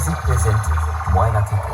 Music present ময়না থেকে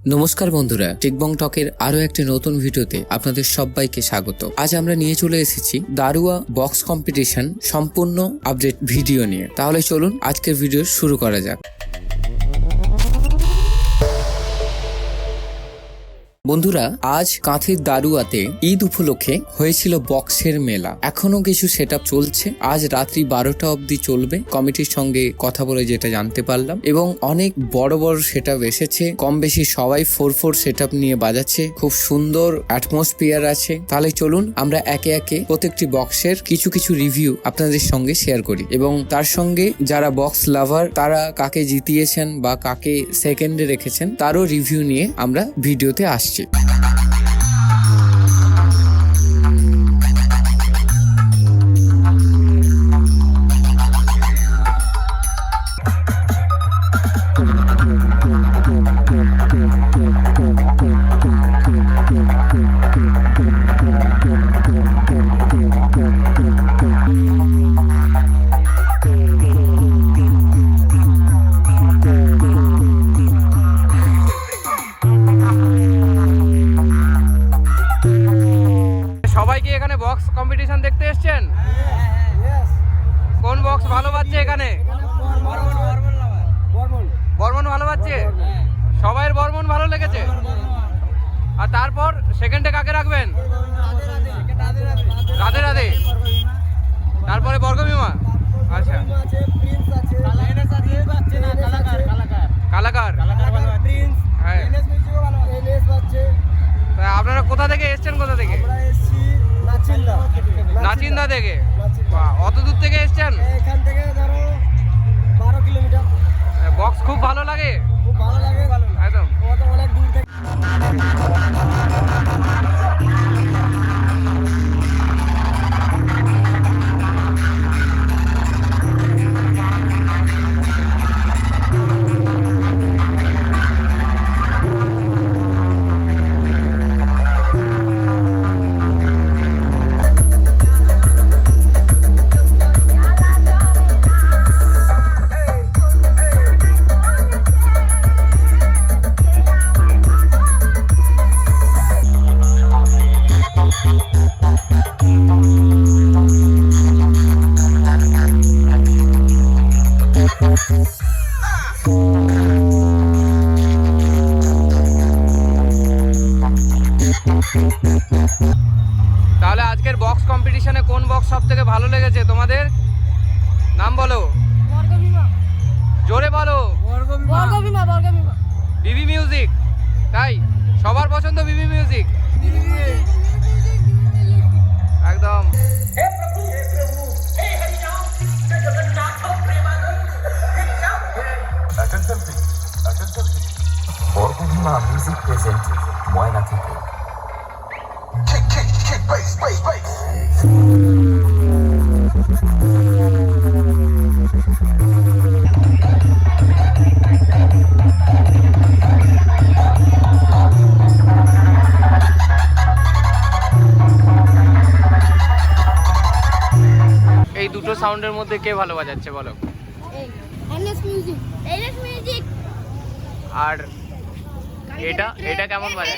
নমস্কার বন্ধুরা, টিকবং টকের আরও একটি নতুন ভিডিওতে আপনাদের সবাইকে স্বাগত। আজ আমরা নিয়ে চলে এসেছি দারুয়া বক্স কম্পিটিশন সম্পূর্ণ আপডেট ভিডিও নিয়ে। তাহলে চলুন আজকের ভিডিও শুরু করা যাক। বন্ধুরা, আজ কাঁথির দারুয়াতে ঈদ উপলক্ষে হয়েছিল বক্সের মেলা। এখনও কিছু সেট চলছে। আজ রাত্রি বারোটা অবধি চলবে। কমিটির সঙ্গে কথা বলে যেটা জানতে পারলাম। এবং অনেক বড় বড় সেট এসেছে। কম বেশি সবাই ফোর ফোর সেট নিয়ে বাজাচ্ছে। খুব সুন্দর অ্যাটমসফিয়ার আছে। তাহলে চলুন আমরা একে একে প্রত্যেকটি বক্সের কিছু কিছু রিভিউ আপনাদের সঙ্গে শেয়ার করি। এবং তার সঙ্গে যারা বক্স লাভার, তারা কাকে জিতিয়েছেন বা কাকে সেকেন্ডে রেখেছেন, তারও রিভিউ নিয়ে আমরা ভিডিওতে আসছি। সবাই ভালো আর তারপর সেকেন্ডে কাকে রাখবেন? রাধে রাধে। তারপরে বর্গভীমা? আচ্ছা। কালাকার। হ্যাঁ। আপনারা কোথা থেকে এসছেন কোথা থেকে? নাচিন্দা। থেকে। বাহ, অত দূর থেকে এসছেন? তাহলে আজকের বক্স কম্পিটিশনে কোন বক্স সব থেকে ভালো লেগেছে? তোমাদের? নাম বলো। জোরে বলো। বিবি মিউজিক তাই? সবার পছন্দ বিবি মিউজিক একদম। বর্গভীমা মিউজিক প্রেজেন্ট ময়না থেকে এই দুটো সাউন্ডের মধ্যে কে ভালো বাজাচ্ছে বলো? মিউজিক মিউজিক আর এটা এটা কেমন বাজায়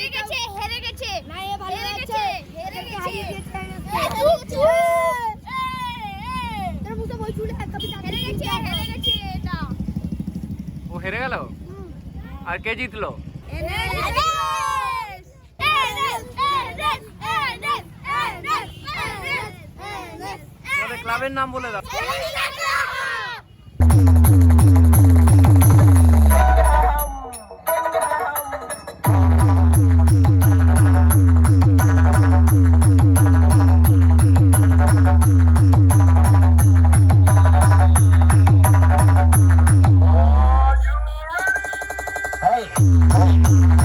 হেরে গেছে না এ ভালো গেছে হেরে গেছে। তোর মুখে বই চুলে। কবি হেরে গেছে হেরে গেছে এটা। ও হেরে গেল? আর কে জিতলো? NS NS NS NS NS NS তোমাদের ক্লাবের নাম বলে দাও। Ooh.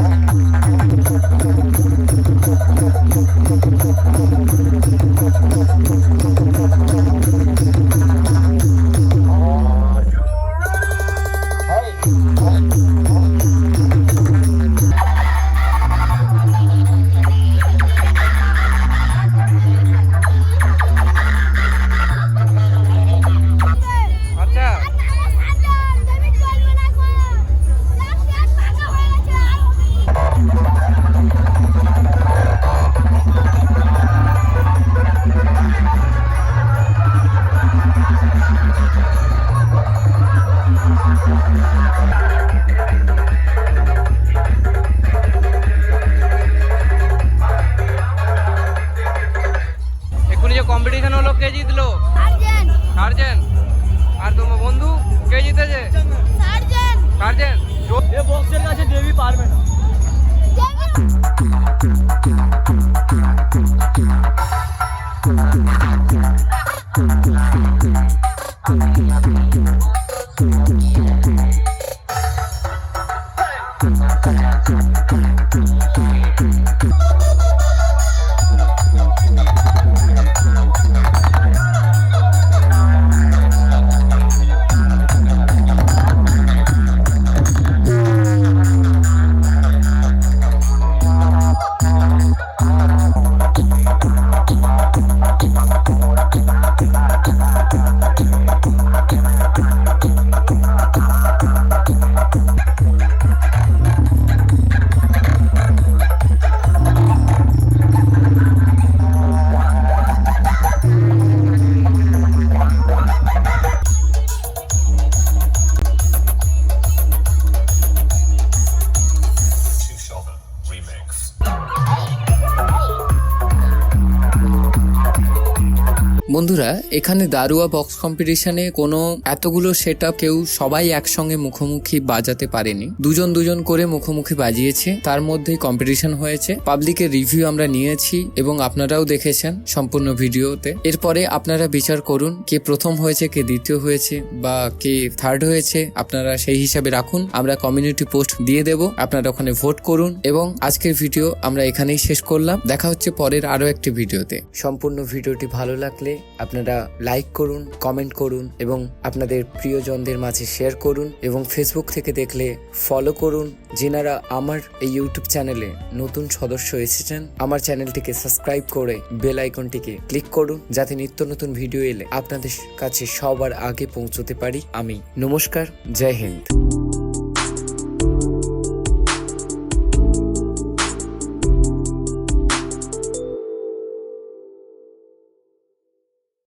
সার্জেন্ট আর তোমার বন্ধু কে জিতেছে? সার্জেন সার্জেন এ বক্সের কাছে দেবী পারবে না। বন্ধুরা, এখানে দারুয়া বক্স কম্পিটিশনে কোনো এতগুলো সেট কেউ সবাই একসঙ্গে মুখোমুখি বাজাতে পারেনি। দুজন দুজন করে মুখোমুখি বাজিয়েছে, তার মধ্যেই কম্পিটিশন হয়েছে। পাবলিকের রিভিউ আমরা নিয়েছি এবং আপনারাও দেখেছেন সম্পূর্ণ ভিডিওতে। এরপরে আপনারা বিচার করুন কে প্রথম হয়েছে, কে দ্বিতীয় হয়েছে বা কে থার্ড হয়েছে, আপনারা সেই হিসাবে রাখুন। আমরা কমিউনিটি পোস্ট দিয়ে দেব, আপনারা ওখানে ভোট করুন এবং আজকের ভিডিও আমরা এখানেই শেষ করলাম। দেখা হচ্ছে পরের আরও একটি ভিডিওতে সম্পূর্ণ ভিডিওটি ভালো লাগলে আপনারা লাইক করুন কমেন্ট করুন এবং আপনাদের প্রিয়জনদের মাঝে শেয়ার করুন এবং ফেসবুক থেকে দেখলে ফলো করুন। যিনারা আমার এই ইউটিউব চ্যানেলে নতুন সদস্য এসেছেন, আমার চ্যানেলটিকে সাবস্ক্রাইব করে বেল আইকনটিকে ক্লিক করুন যাতে নিত্য নতুন ভিডিও এলে আপনাদের কাছে সবার আগে পৌঁছতে পারি আমি। নমস্কার, জয় হিন্দ।